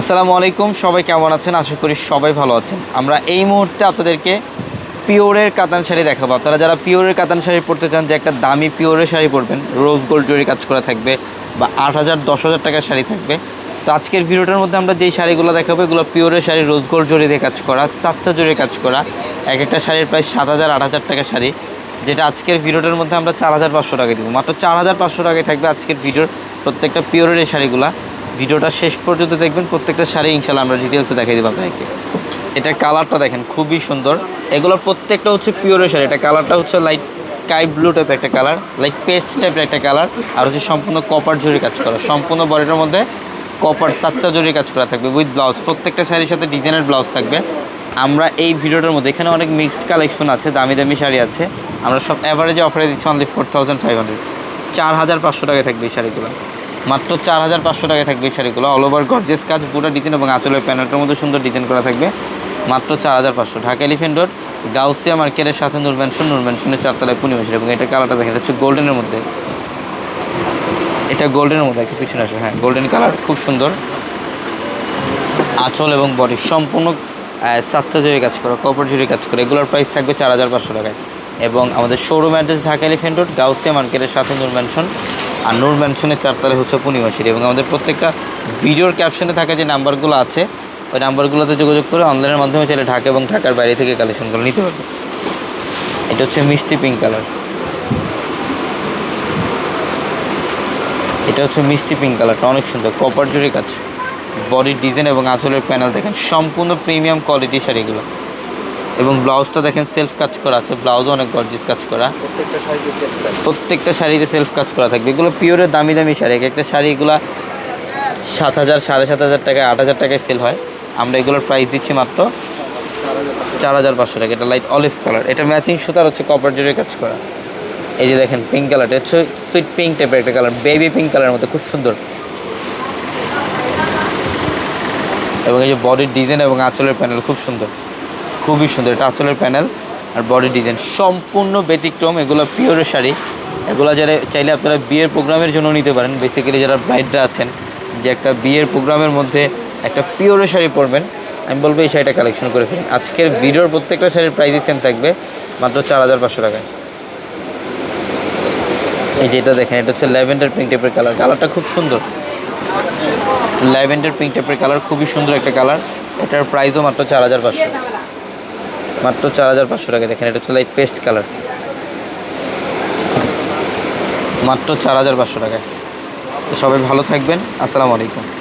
আসসালামু আলাইকুম, সবাই কেমন আছেন? আশা করি সবাই ভালো আছেন। আমরা এই মুহূর্তে আপনাদেরকে পিওরের কাতান শাড়ি দেখাবো। আপনারা যারা পিওরের কাতান শাড়ি পরতে চান, যে একটা দামি পিওরের শাড়ি পরবেন, রোজ গোল্ড জরি কাজ করা থাকবে বা আট হাজার, দশ হাজার টাকার শাড়ি থাকবে। তো আজকের ভিডিওটার মধ্যে আমরা যেই শাড়িগুলো দেখাবো, এগুলো পিওরের শাড়ি, রোজ গোল্ড জরি দিয়ে কাজ করা সাতটা জরি কাজ করা। এক একটা শাড়ির প্রায় সাত হাজার, আট হাজার টাকার শাড়ি, যেটা আজকের ভিডিওটার মধ্যে আমরা চার হাজার পাঁচশো টাকা দিব। মাত্র চার হাজার পাঁচশো টাকায় থাকবে আজকের ভিডিওর প্রত্যেকটা পিওরের এই শাড়িগুলা। ভিডিওটা শেষ পর্যন্ত দেখবেন, প্রত্যেকটা শাড়ি ইনশাল্লাহ আমরা ডিটেলসে দেখাই দেবো আপনাকে। এটার কালারটা দেখেন, খুবই সুন্দর। এগুলোর প্রত্যেকটা হচ্ছে পিওরের শাড়ি। এটা কালারটা হচ্ছে লাইট স্কাই ব্লু টাইপের একটা কালার লাইট পেস্ট টাইপের একটা কালার আর হচ্ছে সম্পূর্ণ কপার জরি কাজ করা। সম্পূর্ণ বডিটার মধ্যে কপার সাচ্চা জরি কাজ করা থাকবে উইথ ব্লাউজ প্রত্যেকটা শাড়ির সাথে ডিজাইনের ব্লাউজ থাকবে। আমরা এই ভিডিওটার মধ্যে, এখানে অনেক মিক্সড কালেকশন আছে, দামি দামি শাড়ি আছে। আমরা সব অ্যাভারেজে অফারে দিচ্ছি only four thousand five hundred চার হাজার পাঁচশো টাকায় থাকবে এই শাড়িগুলো। মাত্র চার হাজার পাঁচশো টাকায় থাকবে এই শাড়িগুলো। অল ওভার গর্জেস কাজ, পুরো ডিজাইন এবং আঁচলের প্যানেলটার মধ্যে সুন্দর ডিজাইন করা থাকবে। মাত্র চার হাজার পাঁচশো। ঢাকা এলিফেন্ট রোড গাউসিয়া মার্কেটের সাথে নূর ম্যানশন নূর ম্যানশনের চারতলায় পূর্ণিমাসের এবং এটা কালারটা দেখেন, এটা হচ্ছে গোল্ডেনের মধ্যে। এটা গোল্ডেনের মধ্যে, একটা পিছনে আসে হ্যাঁ গোল্ডেন কালার খুব সুন্দর। আঁচল এবং বডি সম্পূর্ণ সাতটা জুড়ে কাজ করা কপার জুড়ে কাজ করে, এগুলোর প্রাইস থাকবে চার হাজার পাঁচশো টাকায়। এবং আমাদের showroom address Dhaka elephant road Gausia মার্কেটের সাথে নূর ম্যানশন আর নূর ম্যানশনের চারতলায় হচ্ছে পূর্ণিমাসির এবং আমাদের প্রত্যেকটা ভিডিওর ক্যাপশনে থাকা যে নাম্বারগুলো আছে, ওই নাম্বারগুলোতে যোগাযোগ করে অনলাইনের মাধ্যমে চাইলে ঢাকা এবং ঢাকার বাইরে থেকে কালেকশনগুলো নিতে পারবে এটা হচ্ছে মিষ্টি পিঙ্ক কালার এটা হচ্ছে মিষ্টি পিঙ্ক কালারটা অনেক সুন্দর কপার জুড়ে কাজ। বডির ডিজাইন এবং আঁচলের প্যানেল দেখেন, সম্পূর্ণ প্রিমিয়াম কোয়ালিটি শাড়িগুলো। এবং ব্লাউজটা দেখেন সেলফ কাজ করা আছে ব্লাউজও অনেক গর্জিস কাজ করা। প্রত্যেকটা শাড়িতে সেলফ কাজ করা। থাকবে। এগুলো পিওরের দামি দামি শাড়ি। এক একটা শাড়িগুলো সাত হাজার সাড়ে সাত হাজার টাকায় আট হাজার টাকায় সেল হয়। আমরা এগুলোর প্রাইস দিচ্ছি মাত্র চার হাজার চার হাজার পাঁচশো টাকা। এটা লাইট অলিভ কালার এটা ম্যাচিং সুতার হচ্ছে কপার জুড়ে কাজ করা। এই যে দেখেন পিঙ্ক কালারটা হচ্ছে সুইট পিঙ্ক টাইপের একটা কালার বেবি পিঙ্ক কালারের মতো খুব সুন্দর। এবং এই যে বডির ডিজাইন এবং আঁচলের প্যানেল খুব সুন্দর। খুবই সুন্দর। এটা আঁচলের প্যানেল আর বডির ডিজাইন সম্পূর্ণ ব্যতিক্রম। এগুলো পিওরের শাড়ি। এগুলো যারা চাইলে আপনারা বিয়ের প্রোগ্রামের জন্য নিতে পারেন। বেসিক্যালি যারা ব্রাইডরা আছেন, যে একটা বিয়ের প্রোগ্রামের মধ্যে একটা পিওরের শাড়ি পরবেন, আমি বলব এই শাড়িটা কালেকশন করে ফেলেন। আজকের ভিডিওর প্রত্যেকটা শাড়ির প্রাইসই সেম থাকবে, মাত্র চার হাজার পাঁচশো টাকায়। এই যে এটা দেখেন, এটা হচ্ছে ল্যাভেন্ডার পিঙ্ক টাইপের কালার কালারটা খুব সুন্দর। ল্যাভেন্ডার পিঙ্ক টাইপের কালার খুবই সুন্দর একটা কালার এটার প্রাইসও মাত্র চার হাজার পাঁচশো। মাত্র চার হাজার পাঁচশো টাকা। দেখেন, এটা হচ্ছে লাইট পেস্ট কালার মাত্র চার হাজার পাঁচশো টাকায়। সবাই ভালো থাকবেন। আসসালামু আলাইকুম।